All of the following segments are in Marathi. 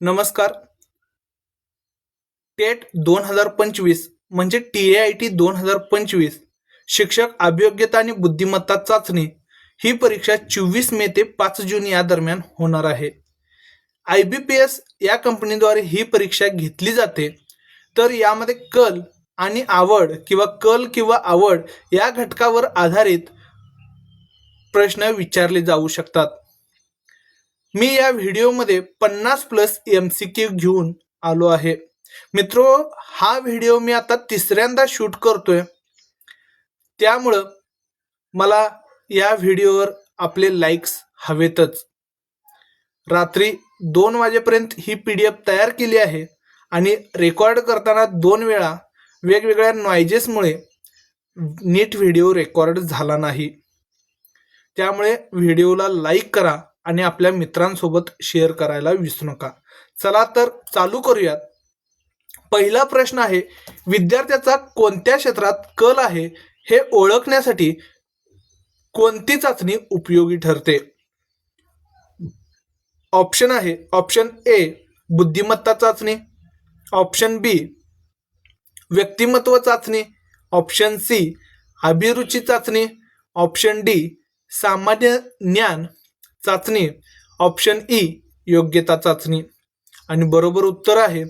नमस्कार. टेट दोन हजार पंचवीस म्हणजे टी ए आय टी दोन हजार पंचवीस. शिक्षक अभियोग्यता आणि बुद्धिमत्ता चाचणी ही परीक्षा चोवीस मे ते पाच जून या दरम्यान होणार आहे. आय बी पी एस या कंपनीद्वारे ही परीक्षा घेतली जाते. तर यामध्ये कल आणि आवड किंवा कल किंवा आवड या घटकावर आधारित प्रश्न विचारले जाऊ शकतात. मी या व्हिडिओमध्ये पन्नास प्लस एम सी क्यू घेऊन आलो आहे. मित्रो हा व्हिडिओ मी आता तिसऱ्यांदा शूट करतोय. त्यामुळं मला या व्हिडिओवर आपले लाईक्स हवेतच. रात्री दोन वाजेपर्यंत ही पी डी एफ तयार केली आहे आणि रेकॉर्ड करताना दोन वेळा वेगवेगळ्या नॉयजेसमुळे नीट व्हिडिओ रेकॉर्ड झाला नाही. त्यामुळे व्हिडिओला लाईक करा. आणि आपल्या मित्रांसोबत शेअर करायला विसरू नका. चला तर चालू करूयात. पहिला प्रश्न आहे विद्यार्थ्याचा कोणत्या क्षेत्रात कल आहे हे ओळखण्यासाठी कोणती चाचणी उपयोगी ठरते? ऑप्शन आहे ऑप्शन ए बुद्धिमत्ता चाचणी. ऑप्शन बी व्यक्तिमत्व चाचणी. ऑप्शन सी अभिरुची चाचणी. ऑप्शन डी सामान्य ज्ञान. चाचणी. ऑप्शन ई योग्यता चाचणी. आणि बरोबर उत्तर आहे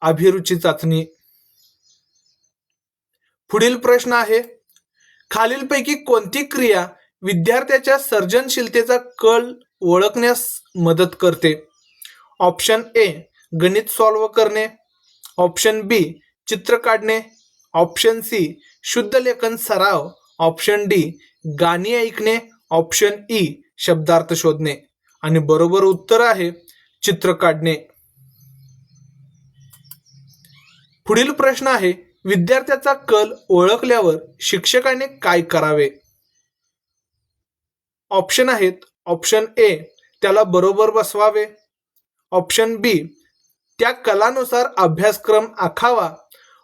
अभिरुची चाचणी. पुढील प्रश्न आहे खालीलपैकी कोणती क्रिया विद्यार्थ्याच्या सर्जनशीलतेचा कल ओळखण्यास मदत करते? ऑप्शन ए गणित सॉल्व करणे. ऑप्शन बी चित्र काढणे. ऑप्शन सी शुद्ध लेखन सराव. ऑप्शन डी गाणी ऐकणे. ऑप्शन ई शब्दार्थ शोधणे आणि बरोबर उत्तर आहे चित्र काढणे. पुढील प्रश्न आहे विद्यार्थ्याचा कल ओळखल्यावर शिक्षकाने काय करावे? ऑप्शन आहेत ऑप्शन ए त्याला बरोबर बसवावे. ऑप्शन बी त्या कलानुसार अभ्यासक्रम आखावा.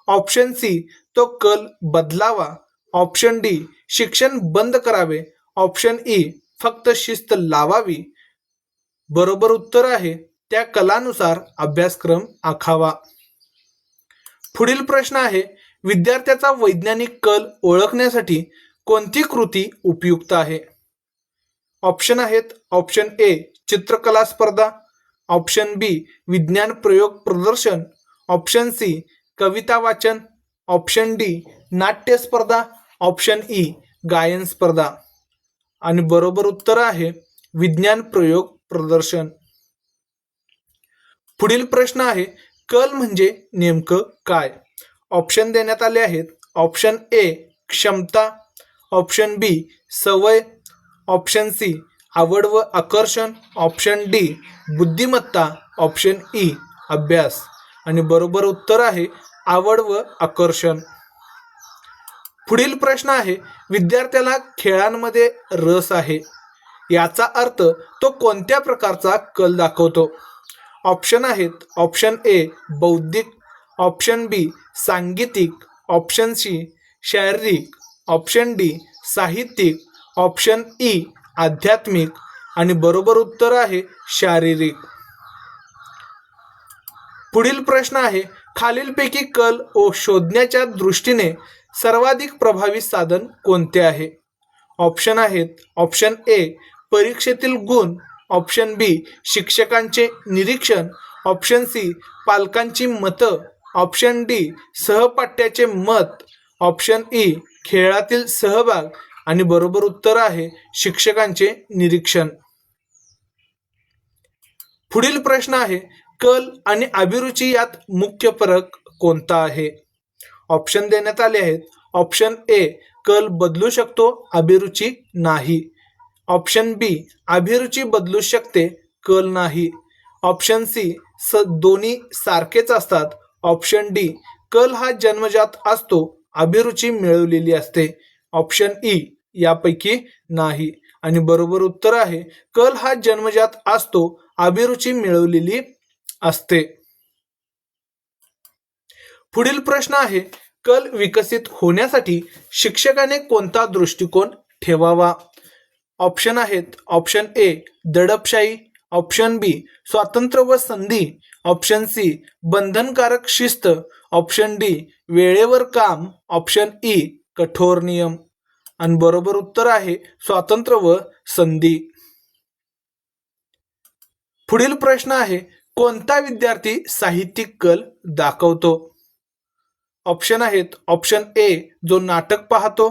ऑप्शन सी तो कल बदलावा. ऑप्शन डी शिक्षण बंद करावे. ऑप्शन ई फक्त शिस्त लावावी बरोबर उत्तर आहे त्या कलानुसार अभ्यासक्रम आखावा. पुढील प्रश्न आहे विद्यार्थ्याचा वैज्ञानिक कल ओळखण्यासाठी कोणती कृती उपयुक्त आहे? ऑप्शन आहेत ऑप्शन ए चित्रकला स्पर्धा ऑप्शन बी विज्ञान प्रयोग प्रदर्शन ऑप्शन सी कविता वाचन ऑप्शन डी नाट्य स्पर्धा ऑप्शन ई गायन स्पर्धा. आणि बरोबर उत्तर आहे विज्ञान प्रयोग प्रदर्शन. पुढील प्रश्न आहे कल म्हणजे नेमकं काय? ऑप्शन देण्यात आले आहेत ऑप्शन ए क्षमता ऑप्शन बी सवय ऑप्शन सी आवड व आकर्षण ऑप्शन डी बुद्धिमत्ता ऑप्शन ई अभ्यास. आणि बरोबर उत्तर आहे आवड व आकर्षण. पुढील प्रश्न आहे विद्यार्थ्याला खेळांमध्ये रस आहे. याचा अर्थ तो कोणत्या प्रकारचा कल दाखवतो? ऑप्शन आहेत ऑप्शन ए बौद्धिक ऑप्शन बी सांगीतिक ऑप्शन सी शारीरिक ऑप्शन डी साहित्यिक ऑप्शन ई आध्यात्मिक आणि बरोबर उत्तर आहे शारीरिक. पुढील प्रश्न आहे खालीलपैकी कल ओ शोधण्याच्या दृष्टीने सर्वाधिक प्रभावी साधन कोणते आहे? ऑप्शन आहेत. ऑप्शन ए परीक्षेतील गुण. ऑप्शन बी शिक्षकांचे निरीक्षण. ऑप्शन सी पालकांची मतं. ऑप्शन डी सहपाठ्याचे मत. ऑप्शन ई e, खेळातील सहभाग. आणि बरोबर उत्तर आहे शिक्षकांचे निरीक्षण. पुढील प्रश्न आहे कल आणि अभिरुची यात मुख्य फरक कोणता आहे? ऑप्शन देण्यात आले आहेत. ऑप्शन ए कल बदलू शकतो अभिरुची नाही. ऑप्शन बी अभिरुची बदलू शकते कल नाही. ऑप्शन सी स दोन्ही सारखेच असतात. ऑप्शन डी कल हा जन्मजात असतो अभिरुची मिळवलेली असते. ऑप्शन ई यापैकी नाही. आणि बरोबर उत्तर आहे कल हा जन्मजात असतो अभिरुची मिळवलेली असते. पुढील प्रश्न आहे कल विकसित होण्यासाठी शिक्षकाने कोणता दृष्टिकोन ठेवावा? ऑप्शन आहेत ऑप्शन ए दडपशाही ऑप्शन बी स्वातंत्र्य व संधी ऑप्शन सी बंधनकारक शिस्त ऑप्शन डी वेळेवर काम ऑप्शन ई कठोर नियम. आणि बरोबर उत्तर आहे स्वातंत्र्य व संधी. पुढील प्रश्न आहे कोणता विद्यार्थी साहित्यिक कल दाखवतो? ऑप्शन आहेत. ऑप्शन ए जो नाटक पाहतो.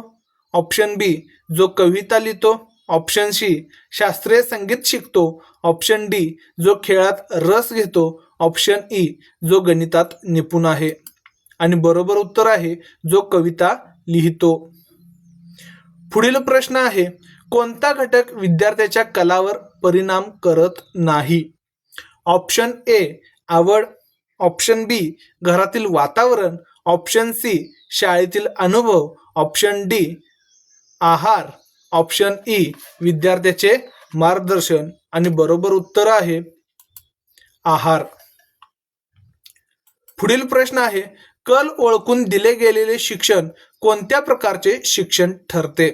ऑप्शन बी जो कविता लिहितो. ऑप्शन सी शास्त्रीय संगीत शिकतो. ऑप्शन डी जो खेळात रस घेतो. ऑप्शन ई जो गणितात निपुण आहे. आणि बरोबर उत्तर आहे जो कविता लिहितो. पुढील प्रश्न आहे कोणता घटक विद्यार्थ्याच्या कलावर परिणाम करत नाही? ऑप्शन ए आवड. ऑप्शन बी घरातील वातावरण. ऑप्शन सी शाळेतील अनुभव. ऑप्शन डी आहार. ऑप्शन ई विद्यार्थ्याचे मार्गदर्शन. आणि बरोबर उत्तर आहे आहार. पुढील प्रश्न आहे कल ओळखून दिले गेलेले शिक्षण कोणत्या प्रकारचे शिक्षण ठरते?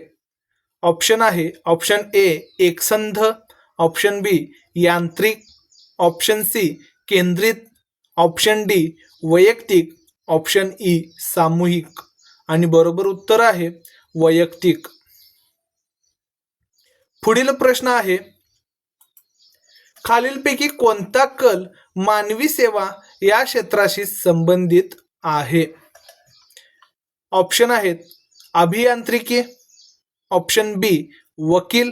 ऑप्शन आहे ऑप्शन ए एकसंध. ऑप्शन बी यांत्रिक. ऑप्शन सी केंद्रित. ऑप्शन डी वैयक्तिक. ऑप्शन ई सामूहिक. आणि बरोबर उत्तर आहे वैयक्तिक. पुढील प्रश्न आहे खालीलपैकी कोणता कल मानवी सेवा या क्षेत्राशी संबंधित आहे? ऑप्शन आहेत अभियांत्रिकी ऑप्शन बी वकील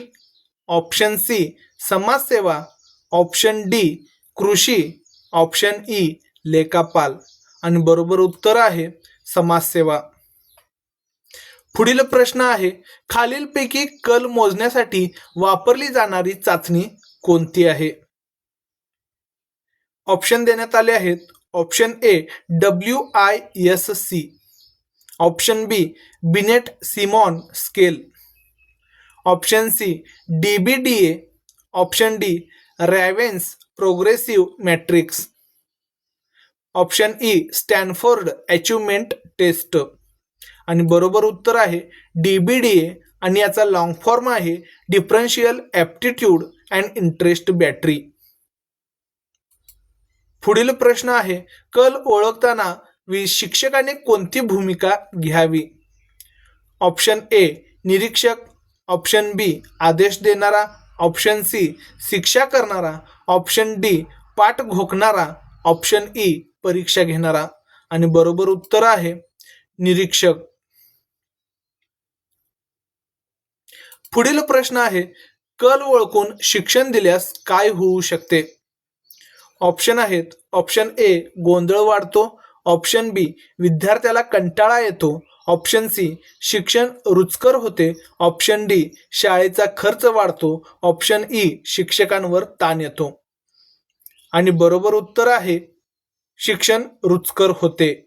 ऑप्शन सी समाजसेवा ऑप्शन डी कृषी ऑप्शन ई लेखापाल. आणि बरोबर उत्तर आहे समाजसेवा. पुढील प्रश्न आहे खालीलपैकी कल मोजण्यासाठी वापरली जाणारी चाचणी कोणती आहे? ऑप्शन देण्यात आले आहेत option A W I S C option B Binet Simon scale option C D B D A option D Raven's progressive matrices. Option E Stanford achievement test. आणि बरोबर उत्तर आहे डी बी डी ए आणि याचा लॉंग फॉर्म आहे differential aptitude and interest battery पुढील प्रश्न आहे कल ओळखताना वि शिक्षकाने कोणती भूमिका घ्यावी? ऑप्शन ए निरीक्षक. ऑप्शन बी आदेश देणारा. ऑप्शन सी शिक्षा करणारा. ऑप्शन डी पाठ घोकणारा ऑप्शन ई परीक्षा घेणारा आणि बरोबर उत्तर आहे निरीक्षक. पुढील प्रश्न आहे कल ओळखून शिक्षण दिल्यास काय होऊ शकते? ऑप्शन आहेत ऑप्शन ए गोंधळ वाढतो ऑप्शन बी विद्यार्थ्याला कंटाळा येतो ऑप्शन सी शिक्षण रुचकर होते ऑप्शन डी शाळेचा खर्च वाढतो ऑप्शन ई शिक्षकांवर ताण येतो. आणि बरोबर उत्तर आहे शिक्षण रुचकर होते.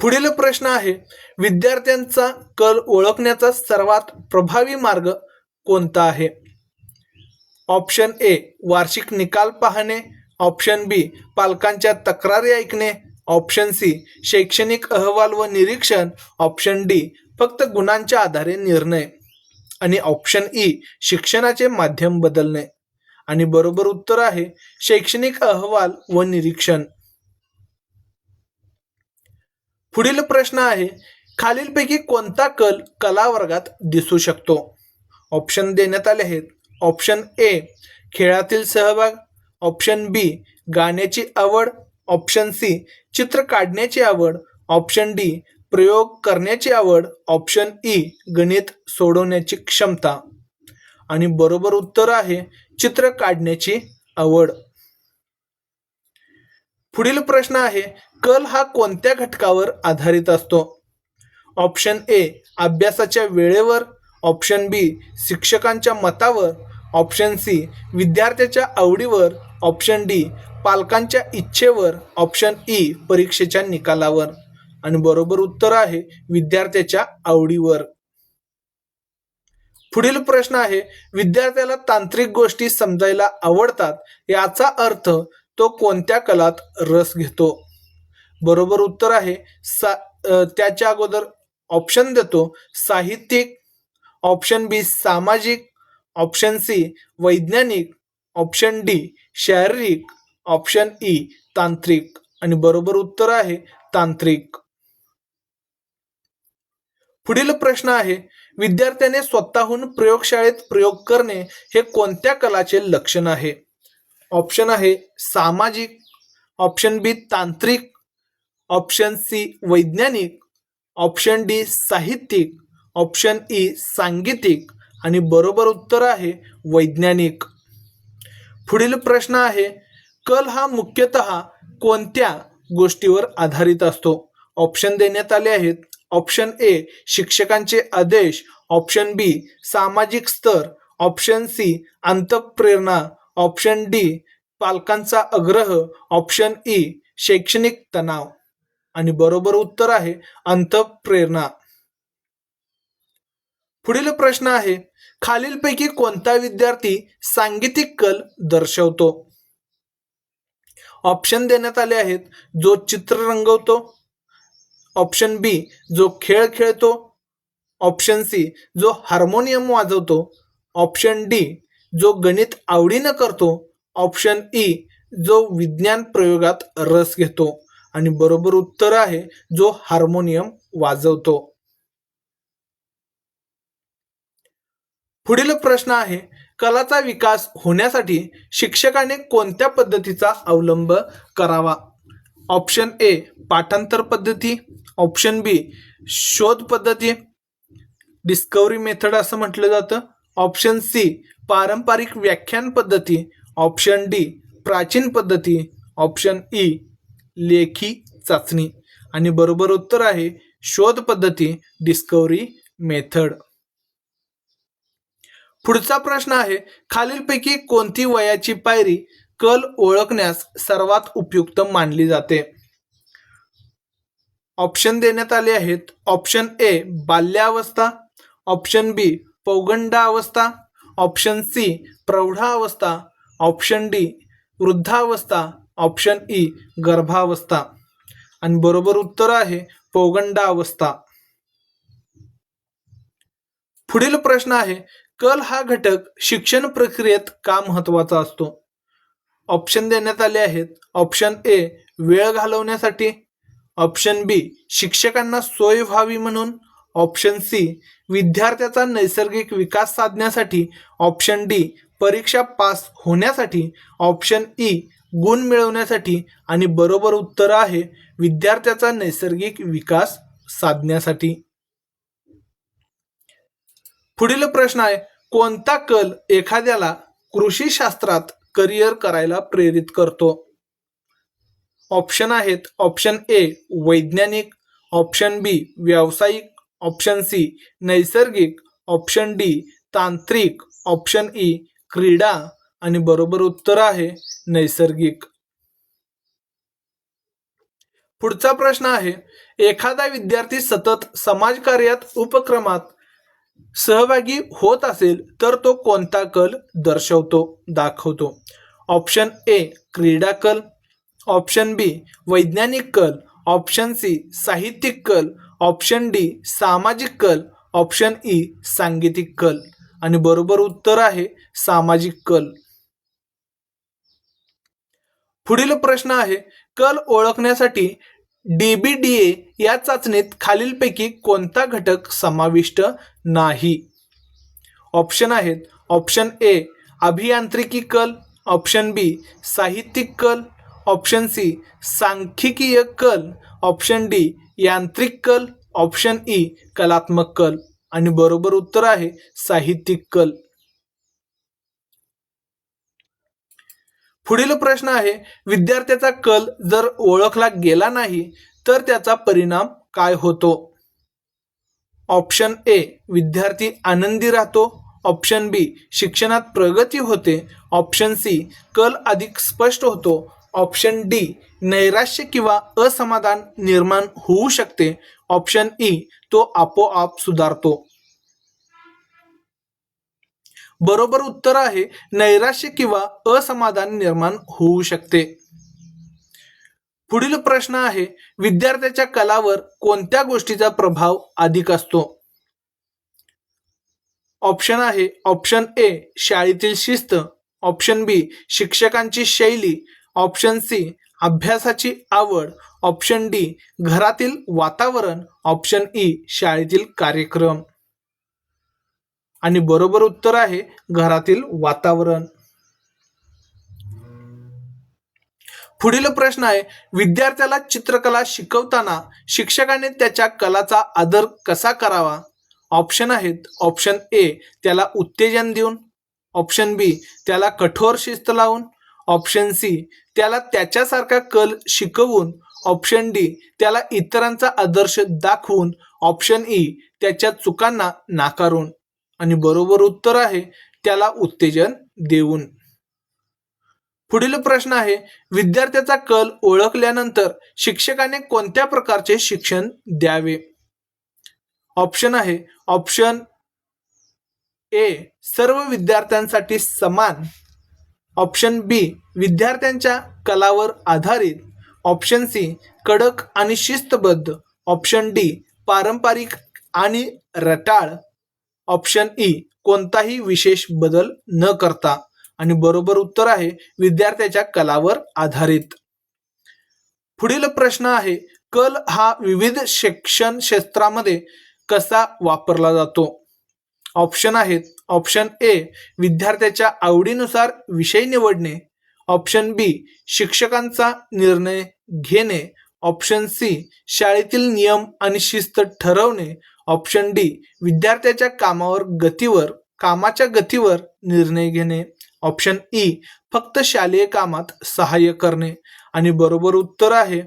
पुढील प्रश्न आहे विद्यार्थ्यांचा कल ओळखण्याचा सर्वात प्रभावी मार्ग कोणता आहे? ऑप्शन ए वार्षिक निकाल पाहणे. ऑप्शन बी पालकांच्या तक्रारी ऐकणे. ऑप्शन सी शैक्षणिक अहवाल व निरीक्षण. ऑप्शन डी फक्त गुणांच्या आधारे निर्णय. आणि ऑप्शन ई शिक्षणाचे माध्यम बदलणे. आणि बरोबर उत्तर आहे शैक्षणिक अहवाल व निरीक्षण. पुढील प्रश्न आहे खालीलपैकी कोणता कल कला वर्गात दिसू शकतो? ऑप्शन देण्यात आले आहेत. ऑप्शन ए खेळातील सहभाग. ऑप्शन बी गाण्याची आवड. ऑप्शन सी चित्र काढण्याची आवड. ऑप्शन डी प्रयोग करण्याची आवड. ऑप्शन ई गणित सोडवण्याची क्षमता. आणि बरोबर उत्तर आहे चित्र काढण्याची आवड. पुढील प्रश्न आहे कल हा कोणत्या घटकावर आधारित असतो? ऑप्शन ए अभ्यासाच्या वेळेवर. ऑप्शन बी शिक्षकांच्या मतावर. ऑप्शन सी विद्यार्थ्याच्या आवडीवर. ऑप्शन डी पालकांच्या इच्छेवर. ऑप्शन ई परीक्षेच्या निकालावर. आणि बरोबर उत्तर आहे विद्यार्थ्याच्या आवडीवर. पुढील प्रश्न आहे विद्यार्थ्याला तांत्रिक गोष्टी समजायला आवडतात याचा अर्थ तो कोणत्या कलात रस घेतो? बरोबर उत्तर आहे सा त्याच्या अगोदर ऑप्शन देतो साहित्यिक ऑप्शन बी सामाजिक ऑप्शन सी वैज्ञानिक ऑप्शन डी शारीरिक ऑप्शन ई e तांत्रिक आणि बरोबर उत्तर आहे तांत्रिक. पुढील प्रश्न आहे विद्यार्थ्याने स्वतःहून प्रयोगशाळेत प्रयोग करणे हे कोणत्या कलाचे लक्षण आहे? ऑप्शन आहे सामाजिक ऑप्शन बी तांत्रिक ऑप्शन सी वैज्ञानिक ऑप्शन डी साहित्यिक ऑप्शन ई सांगीतिक आणि बरोबर उत्तर आहे वैज्ञानिक. पुढील प्रश्न आहे कल हा मुख्यतः कोणत्या गोष्टीवर आधारित असतो? ऑप्शन देण्यात आले आहेत ऑप्शन ए शिक्षकांचे आदेश. ऑप्शन बी सामाजिक स्तर. ऑप्शन सी अंतप्रेरणा. ऑप्शन डी पालकांचा आग्रह. ऑप्शन ई शैक्षणिक तणाव. आणि बरोबर उत्तर आहे अंतप्रेरणा. पुढील प्रश्न आहे खालीलपैकी कोणता विद्यार्थी सांगीतिक कल दर्शवतो? ऑप्शन देण्यात आले आहेत जो चित्र रंगवतो ऑप्शन बी जो खेळ खेळतो ऑप्शन सी जो हार्मोनियम वाजवतो ऑप्शन डी जो गणित आवडीनं करतो ऑप्शन ई जो विज्ञान प्रयोगात रस घेतो. आणि बरोबर उत्तर आहे जो हार्मोनियम वाजवतो. पुढील प्रश्न आहे कलाचा विकास होण्यासाठी शिक्षकाने कोणत्या पद्धतीचा अवलंब करावा? ऑप्शन ए पाठांतर पद्धती. ऑप्शन बी शोध पद्धती. डिस्कवरी मेथड असं म्हटलं जातं. ऑप्शन सी पारंपरिक व्याख्यान पद्धती. ऑप्शन डी प्राचीन पद्धती. ऑप्शन ई लेखी चाचणी. आणि बरोबर उत्तर आहे शोध पद्धती डिस्कवरी मेथड पुढचा प्रश्न आहे खालीलपैकी कोणती वयाची पायरी कल ओळखण्यास सर्वात उपयुक्त मानली जाते. ऑप्शन देण्यात आले आहेत. ऑप्शन ए बाल्यावस्था. ऑप्शन बी पौगंडावस्था ऑप्शन सी प्रौढावस्था ऑप्शन डी वृद्धावस्था. ऑप्शन ई गर्भावस्था. आणि बरोबर उत्तर आहे पौगंडावस्था पुढील प्रश्न आहे कल हा घटक शिक्षण प्रक्रियेत का महत्त्वाचा असतो? ऑप्शन देण्यात आले आहेत. ऑप्शन ए वेळ घालवण्यासाठी. ऑप्शन बी शिक्षकांना सोय व्हावी म्हणून. ऑप्शन सी विद्यार्थ्याचा नैसर्गिक विकास साधण्यासाठी. ऑप्शन डी परीक्षा पास होण्यासाठी. ऑप्शन ई गुण मिळवण्यासाठी. आणि बरोबर उत्तर आहे विद्यार्थ्याचा नैसर्गिक विकास साधण्यासाठी. पुढील प्रश्न आहे कोणता कल एखाद्याला कृषी शास्त्रात करिअर करायला प्रेरित करतो. ऑप्शन आहेत ऑप्शन ए वैज्ञानिक ऑप्शन बी व्यावसायिक ऑप्शन सी नैसर्गिक ऑप्शन डी तांत्रिक ऑप्शन ई क्रीडा आणि बरोबर उत्तर आहे नैसर्गिक. पुढचा प्रश्न आहे एखादा विद्यार्थी सतत समाजकार्यात उपक्रमात सहभागी होत असेल तर तो कोणता कल दर्शवतो दाखवतो? ऑप्शन ए क्रीडा कल. ऑप्शन बी वैज्ञानिक कल. ऑप्शन सी साहित्यिक कल. ऑप्शन डी सामाजिक कल. ऑप्शन ई सांगीतिक कल. आणि बरोबर उत्तर आहे सामाजिक कल. पुढील प्रश्न आहे कल ओळखण्यासाठी डीबीडीए या चाचणीत खालीलपैकी कोणता घटक समाविष्ट नाही? ऑप्शन आहेत ऑप्शन ए अभियांत्रिकी कल ऑप्शन बी साहित्यिक कल ऑप्शन सी सांख्यिकीय कल ऑप्शन डी यांत्रिक कल ऑप्शन ई कलात्मक कल. आणि बरोबर उत्तर आहे साहित्यिक कल. पुढील प्रश्न आहे विद्यार्थ्याचा कल जर ओळखला गेला नाही तर त्याचा परिणाम काय होतो? ऑप्शन ए विद्यार्थी आनंदी राहतो. ऑप्शन बी शिक्षणात प्रगती होते. ऑप्शन सी कल अधिक स्पष्ट होतो. ऑप्शन डी नैराश्य किंवा असमाधान निर्माण होऊ शकते. ऑप्शन ई तो आपोआप सुधारतो. बरोबर उत्तर आहे नैराश्य किंवा असमाधान निर्माण होऊ शकते. पुढील प्रश्न आहे विद्यार्थ्याच्या कलावर कोणत्या गोष्टीचा प्रभाव अधिक असतो? ऑप्शन आहे ऑप्शन ए शाळेतील शिस्त ऑप्शन बी शिक्षकांची शैली ऑप्शन सी अभ्यासाची आवड ऑप्शन डी घरातील वातावरण ऑप्शन ई शाळेतील कार्यक्रम. आणि बरोबर उत्तर आहे घरातील वातावरण. पुढील प्रश्न आहे विद्यार्थ्याला चित्रकला शिकवताना शिक्षकाने त्याच्या कलाचा आदर कसा करावा? ऑप्शन आहेत ऑप्शन ए त्याला उत्तेजन देऊन. ऑप्शन बी त्याला कठोर शिस्त लावून. ऑप्शन सी त्याला त्याच्यासारखा कल शिकवून. ऑप्शन डी त्याला इतरांचा आदर्श दाखवून. ऑप्शन ई त्याच्या चुकांना नाकारून. आणि बरोबर उत्तर आहे त्याला उत्तेजन देऊन. पुढील प्रश्न आहे विद्यार्थ्याचा कल ओळखल्यानंतर शिक्षकाने कोणत्या प्रकारचे शिक्षण द्यावे? ऑप्शन आहे ऑप्शन ए सर्व विद्यार्थ्यांसाठी समान. ऑप्शन बी विद्यार्थ्यांच्या कलावर आधारित. ऑप्शन सी कडक आणि शिस्तबद्ध. ऑप्शन डी पारंपरिक आणि रटाळ. ऑप्शन ई कोणताही विशेष बदल न करता. आणि बरोबर उत्तर आहे विद्यार्थ्याच्या कलावर आधारित. पुढील प्रश्न आहे कल हा विविध शिक्षण क्षेत्रामध्ये कसा वापरला जातो? ऑप्शन आहेत ऑप्शन ए विद्यार्थ्याच्या आवडीनुसार विषय निवडणे. ऑप्शन बी शिक्षकांचा निर्णय घेणे. ऑप्शन सी शाळेतील नियम आणि शिस्त ठरवणे. ऑप्शन डी विद्यार्थ्याच्या कामावर गतीवर कामाच्या गतीवर निर्णय घेणे. ऑप्शन ई फक्त शालेय कामात सहाय्य करणे. आणि बरोबर उत्तर आहे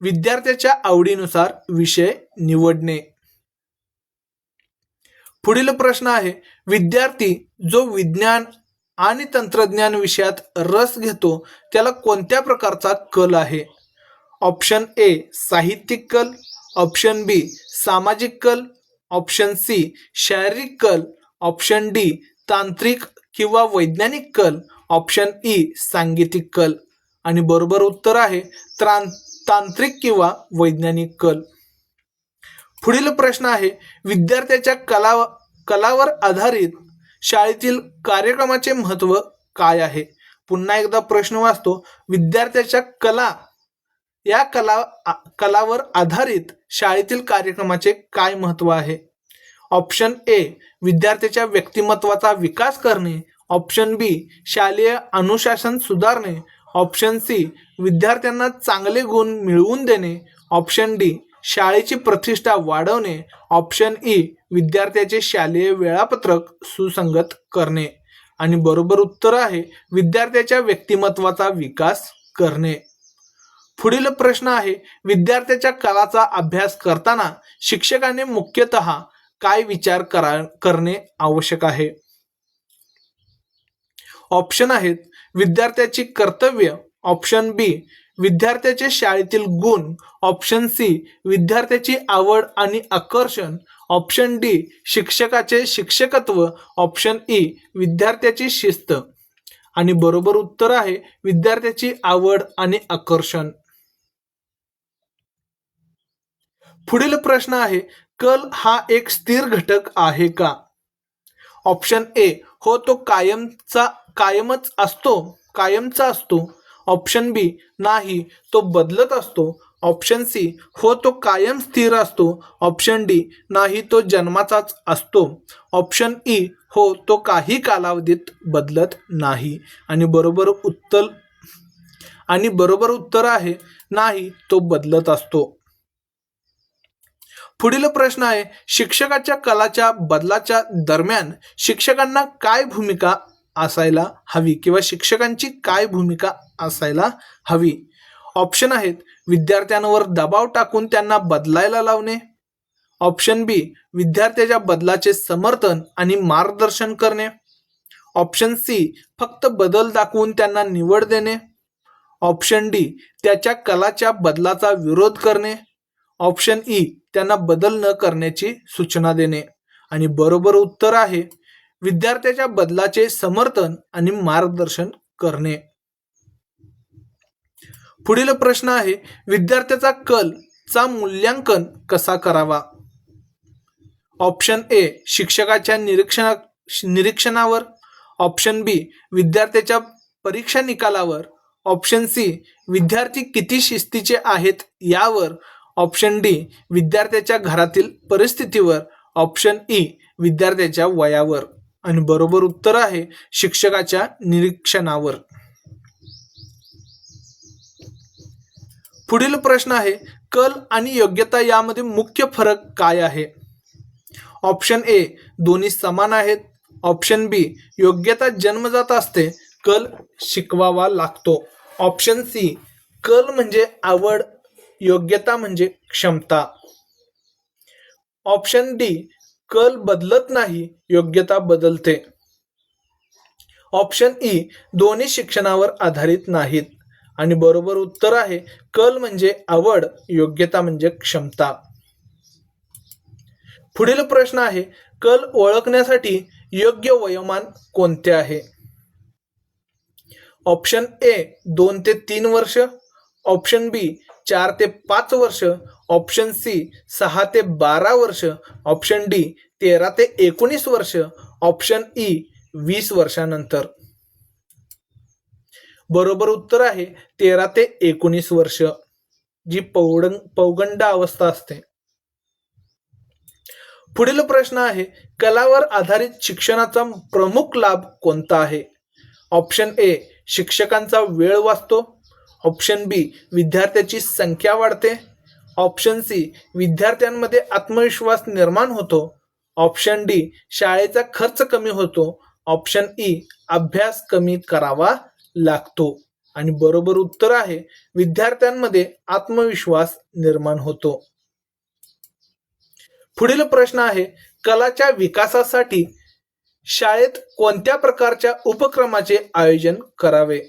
विद्यार्थ्याच्या आवडीनुसार विषय निवडणे. पुढील प्रश्न आहे विद्यार्थी जो विज्ञान आणि तंत्रज्ञान विषयात रस घेतो त्याला कोणत्या प्रकारचा कल आहे? ऑप्शन ए साहित्यिक कल. ऑप्शन बी सामाजिक कल ऑप्शन सी शारीरिक कल ऑप्शन डी तांत्रिक किंवा वैज्ञानिक कल ऑप्शन ई e, सांगीतिक कल. आणि बरोबर उत्तर आहे त्रां तांत्रिक किंवा वैज्ञानिक कल. पुढील प्रश्न आहे विद्यार्थ्याच्या कला कलावर आधारित शाळेतील कार्यक्रमाचे महत्त्व काय आहे? पुन्हा एकदा प्रश्न वाचतो विद्यार्थ्याच्या कला या कला आ- कलावर आधारित शाळेतील कार्यक्रमाचे काय महत्त्व आहे? ऑप्शन ए विद्यार्थ्याच्या व्यक्तिमत्वाचा विकास करणे. ऑप्शन बी शालेय अनुशासन सुधारणे. ऑप्शन सी विद्यार्थ्यांना चांगले गुण मिळवून देणे. ऑप्शन डी शाळेची प्रतिष्ठा वाढवणे. ऑप्शन e, ई विद्यार्थ्याचे शालेय वेळापत्रक सुसंगत करणे. आणि बरोबर उत्तर आहे विद्यार्थ्याच्या व्यक्तिमत्वाचा विकास करणे. पुढील प्रश्न आहे विद्यार्थ्याच्या कलाचा अभ्यास करताना शिक्षकाने मुख्यतः काय विचार करा करणे आवश्यक आहे? ऑप्शन आहेत विद्यार्थ्याची कर्तव्य ऑप्शन बी विद्यार्थ्याचे शाळेतील गुण ऑप्शन सी विद्यार्थ्याची आवड आणि आकर्षण ऑप्शन डी शिक्षकाचे शिक्षकत्व ऑप्शन ई विद्यार्थ्याची शिस्त. आणि बरोबर उत्तर आहे विद्यार्थ्याची आवड आणि आकर्षण. पुढील प्रश्न आहे कल हा एक स्थिर घटक आहे का? ऑप्शन ए हो तो कायमचा कायमच असतो कायमचा असतो. ऑप्शन बी नाही तो बदलत असतो. ऑप्शन सी हो तो कायम स्थिर असतो. ऑप्शन डी नाही तो जन्माचाच असतो. ऑप्शन ई e, हो तो काही कालावधीत बदलत नाही. आणि बरोबर उत्तर आणि बरोबर उत्तर आहे नाही तो बदलत असतो. पुढील प्रश्न आहे शिक्षकाच्या कलाच्या बदलाच्या दरम्यान शिक्षकांना काय भूमिका असायला हवी किंवा शिक्षकांची काय भूमिका असायला हवी? ऑप्शन आहेत विद्यार्थ्यांवर दबाव टाकून त्यांना बदलायला लावणे. ऑप्शन बी विद्यार्थ्याच्या बदलाचे समर्थन आणि मार्गदर्शन करणे. ऑप्शन सी फक्त बदल दाखवून त्यांना निवड देणे. ऑप्शन डी त्याच्या कलाच्या बदलाचा विरोध करणे. ऑप्शन ई e, त्यांना बदल न करण्याची सूचना देणे. आणि बरोबर उत्तर आहे विद्यार्थ्याच्या बदलाचे समर्थन आणि मार्गदर्शन करणे. पुढील प्रश्न आहे विद्यार्थ्याचा कल चा मूल्यांकन कसा करावा? ऑप्शन ए शिक्षकाच्या निरीक्षणा निरीक्षणावर. ऑप्शन बी विद्यार्थ्याच्या परीक्षा निकालावर. ऑप्शन सी विद्यार्थी किती शिस्तीचे आहेत यावर. ऑप्शन डी विद्यार्थ्याच्या घरातील परिस्थितीवर. ऑप्शन ई विद्यार्थ्याच्या वयावर. आणि बरोबर उत्तर आहे शिक्षकाच्या निरीक्षणावर. पुढील प्रश्न आहे कल आणि योग्यता यामध्ये मुख्य फरक काय आहे? ऑप्शन ए दोन्ही समान आहेत. ऑप्शन बी योग्यता जन्मजात असते कल शिकवावा लागतो. ऑप्शन सी कल म्हणजे आवड योग्यता म्हणजे क्षमता. ऑप्शन डी कल बदलत नाही योग्यता बदलते. ऑप्शन ई e, दोन्ही शिक्षणावर आधारित नाहीत. आणि बरोबर उत्तर आहे कल म्हणजे आवड योग्यता म्हणजे क्षमता. पुढील प्रश्न आहे कल ओळखण्यासाठी योग्य वयोमान कोणते आहे? ऑप्शन ए दोन ते तीन वर्ष. ऑप्शन बी चार ते पाच वर्ष ऑप्शन सी सहा ते बारा वर्ष ऑप्शन डी तेरा ते एकोणीस वर्ष ऑप्शन ई e वीस वर्षानंतर. बरोबर उत्तर आहे तेरा ते एकोणीस वर्ष जी पौडंग पौगंड अवस्था असते. पुढील प्रश्न आहे कलावर आधारित शिक्षणाचा प्रमुख लाभ कोणता आहे? ऑप्शन ए शिक्षकांचा वेळ वाचतो. ऑप्शन बी विद्यार्थ्याची संख्या वाढते. ऑप्शन सी विद्यार्थ्यांमध्ये आत्मविश्वास निर्माण होतो. ऑप्शन डी शाळेचा खर्च कमी होतो. ऑप्शन ई अभ्यास कमी करावा लागतो. आणि बरोबर उत्तर आहे विद्यार्थ्यांमध्ये आत्मविश्वास निर्माण होतो. पुढील प्रश्न आहे कलाच्या विकासासाठी शाळेत कोणत्या प्रकारच्या उपक्रमाचे आयोजन करावे?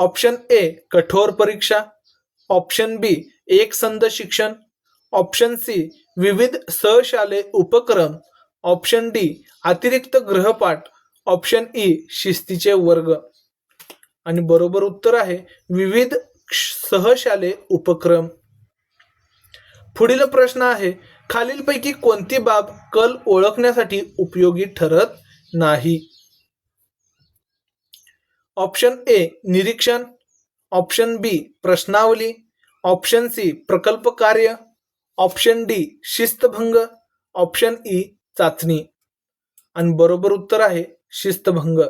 ऑप्शन ए कठोर परीक्षा. ऑप्शन बी एक संध शिक्षण. ऑप्शन सी विविध सहशालेय उपक्रम. ऑप्शन डी अतिरिक्त गृहपाठ. ऑप्शन ई शिस्तीचे वर्ग. आणि बरोबर उत्तर आहे विविध सहशालेय उपक्रम. पुढील प्रश्न आहे खालीलपैकी कोणती बाब कल ओळखण्यासाठी उपयोगी ठरत नाही? ऑप्शन ए निरीक्षण ऑप्शन बी प्रश्नावली ऑप्शन सी प्रकल्प कार्य ऑप्शन डी शिस्तभंग ऑप्शन ई चाचणी. आणि बरोबर उत्तर आहे शिस्तभंग.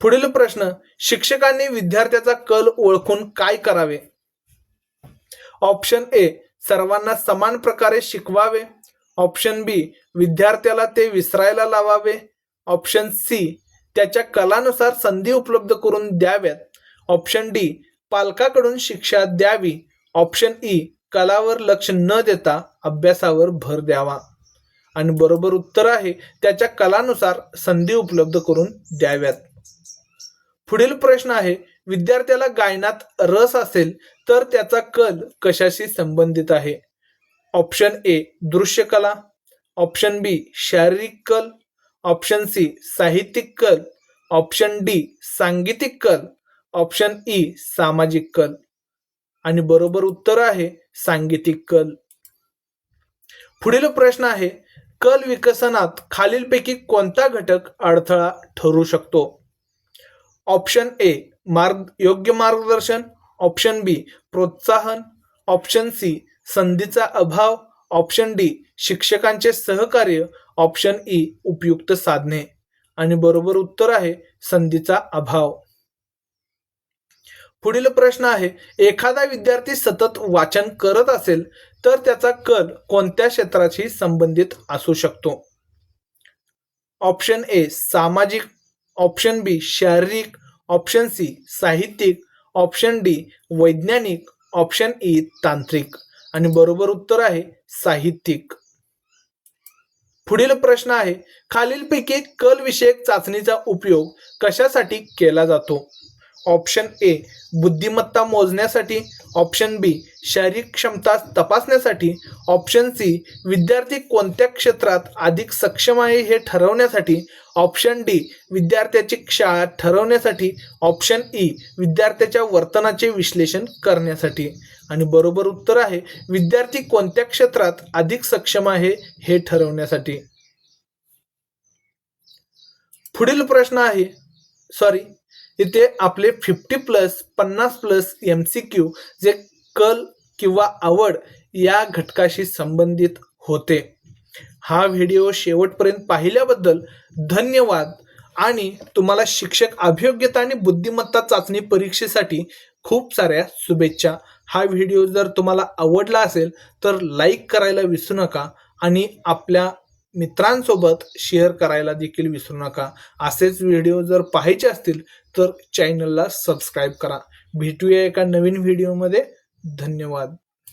पुढील प्रश्न शिक्षकांनी विद्यार्थ्याचा कल ओळखून काय करावे? ऑप्शन ए सर्वांना समान प्रकारे शिकवावे. ऑप्शन बी विद्यार्थ्याला ते विसरायला लावावे. ऑप्शन सी त्याच्या कलानुसार संधी उपलब्ध करून द्याव्यात. ऑप्शन डी पालकाकडून शिक्षा द्यावी. ऑप्शन ई e, कलावर लक्ष न देता अभ्यासावर भर द्यावा. आणि बरोबर उत्तर आहे त्याच्या कलानुसार संधी उपलब्ध करून द्याव्यात. पुढील प्रश्न आहे विद्यार्थ्याला गायनात रस असेल तर त्याचा कल कशाशी संबंधित आहे? ऑप्शन ए दृश्य कला ऑप्शन बी शारीरिक कल. ऑप्शन सी साहित्यिक कल. ऑप्शन डी सांगीतिक कल. ऑप्शन ई सामाजिक कल. आणि बरोबर उत्तर आहे सांगीतिक कल. पुढील प्रश्न आहे कल विकसनात खालीलपैकी कोणता घटक अडथळा ठरू शकतो? ऑप्शन ए मार्ग योग्य मार्गदर्शन. ऑप्शन बी प्रोत्साहन. ऑप्शन सी संधीचा अभाव. ऑप्शन डी शिक्षकांचे सहकार्य. ऑप्शन ई उपयुक्त साधने. आणि बरोबर उत्तर आहे संधीचा अभाव. पुढील प्रश्न आहे एखादा विद्यार्थी सतत वाचन करत असेल तर त्याचा कल कोणत्या क्षेत्राशी संबंधित असू शकतो? ऑप्शन ए सामाजिक. ऑप्शन बी शारीरिक. ऑप्शन सी साहित्यिक. ऑप्शन डी वैज्ञानिक. ऑप्शन ई तांत्रिक. आणि बरोबर उत्तर आहे साहित्यिक. पुढील प्रश्न आहे खालीलपैकी कल विषयक चाचणीचा उपयोग कशासाठी केला जातो? ऑप्शन ए बुद्धिमत्ता मोजण्यासाठी. ऑप्शन बी शारीरिक क्षमता तपासण्यासाठी. ऑप्शन सी विद्यार्थी कोणत्या क्षेत्रात अधिक सक्षम आहे हे ठरवण्यासाठी. ऑप्शन डी विद्यार्थ्याची शाळा ठरवण्यासाठी. ऑप्शन ई विद्यार्थ्याच्या वर्तनाचे विश्लेषण करण्यासाठी. आणि बरोबर उत्तर आहे विद्यार्थी कोणत्या क्षेत्रात अधिक सक्षम आहे हे ठरवण्यासाठी. पुढील प्रश्न आहे सॉरी इथे आपले फिफ्टी प्लस पन्नास प्लस एम सी क्यू जे कल किंवा आवड या घटकाशी संबंधित होते. हा व्हिडिओ शेवटपर्यंत पाहिल्याबद्दल धन्यवाद. आणि तुम्हाला शिक्षक अभियोग्यता आणि बुद्धिमत्ता चाचणी परीक्षेसाठी खूप साऱ्या शुभेच्छा. हा व्हिडिओ जर तुम्हाला आवडला असेल तर लाईक करायला विसरू नका. आणि आपल्या मित्रांसोबत शेअर करायला देखील विसरू नका. असेच व्हिडिओ जर पाहायचे असतील तर चॅनलला सबस्क्राईब करा. भेटूया एका नवीन व्हिडिओमध्ये धन्यवाद.